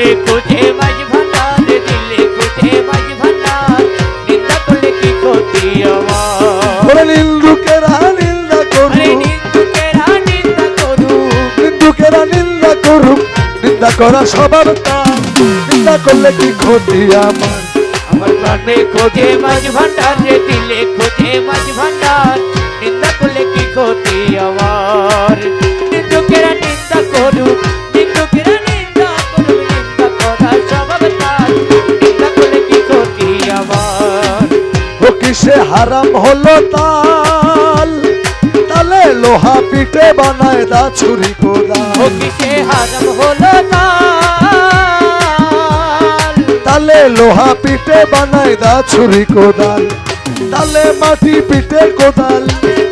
প্রাণে খুঁজে মাঝ ভান্ডার দিলে খুঁজে মাঝ ভান্ডার নিন্দা করলে কি ক্ষতি আমার? নিন্দুকেরা নিন্দা করুক। নিন্দুকেরা নিন্দা করুক। নিন্দুকেরা নিন্দা করুক। নিন্দা করা স্বভাব নিন্দা করলে কি ক্ষতি আমার? আমার প্রাণে খোঁজে মাঝ ভান্ডার দিলে খোঁজে মাঝ ভান্ডার নিন্দা করলে কি ক্ষতি আমার? কিসে হারাম হলো তাল। তালে লোহা পিঠে বানায় দা ছুরি ও কোদাল কিসে হারাম হলো তাল। তালে লোহা পিঠে বানায় দা ছুরি কোদাল। তালে মাটি পিঠে কোদাল।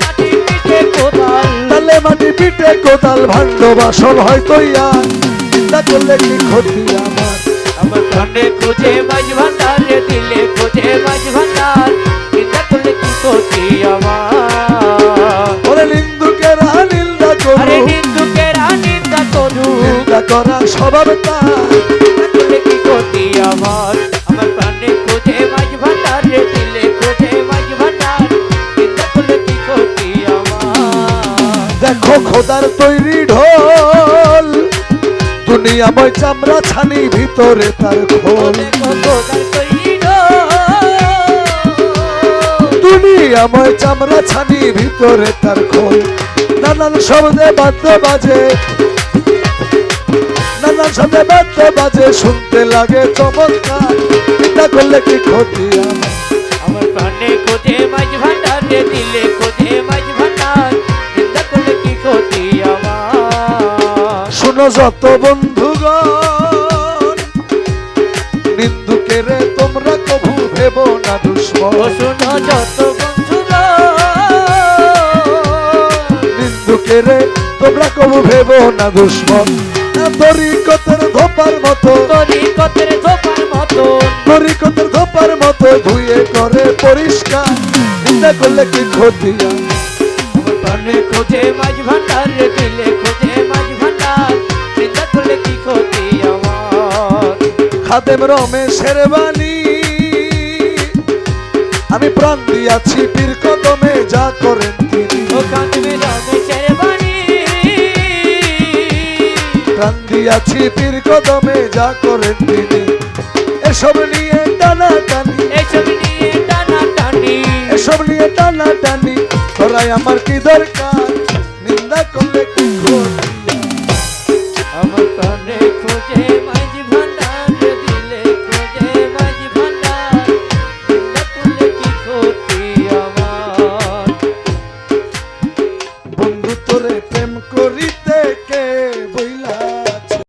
মাটি পিঠে কোদাল। তালে মাটি পিঠে কোদাল ভাণ্ড বাসন হয়তো ইয়ার চিন্তা করলে কি ক্ষতি আমার? আমার খুঁজে মাঝ ভান্ডার দিলে খুঁজে মাঝ ভান্ডার। নিন্দা করা স্বভাব তার। নিন্দা করলে কি ক্ষতি আমার? আমার প্রাণে খুঁজে মাঝ ভান্ডার রে দিলে খুঁজে মাঝ ভান্ডার নিন্দা কি ক্ষতি আমার? দেখো খোদার তৈরি ঢোল দুনিয়াময় চামড়া ছানি ভিতরে তার খোল। খোদার তৈরি। চামড়া ছানি ভিতরে তার খোল। নানান শব্দে বাদ্য বাজে শব্দে বাদ্য বাজে শুনতে লাগে চমৎকার। চিন্তা করলে কি ক্ষতি আমার? প্রাণে খোঁজে মাঝ ভান্ডার দিলে খোঁজে মাঝ ভান্ডার। নিন্দা করলে কি ক্ষতি আমার? শোনো যত বন্ধুগণ নিন্দুকেরে তোমরা কভু ভেব না দুশ্মন। শুনো যত বন্ধুগণ নিন্দুকেরে তোমরা কভু ভেব না দুশ্মন। তরিকতের ধোপার মতো। তরিকতের ধোপার মতো। তরিকতের ধোপার মতো ধুয়ে করে পরিষ্কার। চিন্তা করলে কি ক্ষতি? প্রাণে খোঁজে ভান্ডার দিলে খোঁজে ভান্ডার। নিন্দা করলে কি ক্ষতি আমার? খাদেম রমেশের বাণী। আমি প্রাণ দিয়াছি পীর কদমে। দিয়াছি পীর কদমে যা করেন তিনি। এসব নিয়ে টানা টানি এসব নিয়ে টানা টানি এসব নিয়ে টানা টানি তোরাই আমার কি দরকার? নিন্দা করলে কি আমার প্রাণে খোঁজে মাঝ ভান্ডার দিলে খোঁজে মাঝ ভান্ডার। নিন্দা করলে কি ক্ষতি আমার? বন্ধু তোরে প্রেম করিতে কে বইলা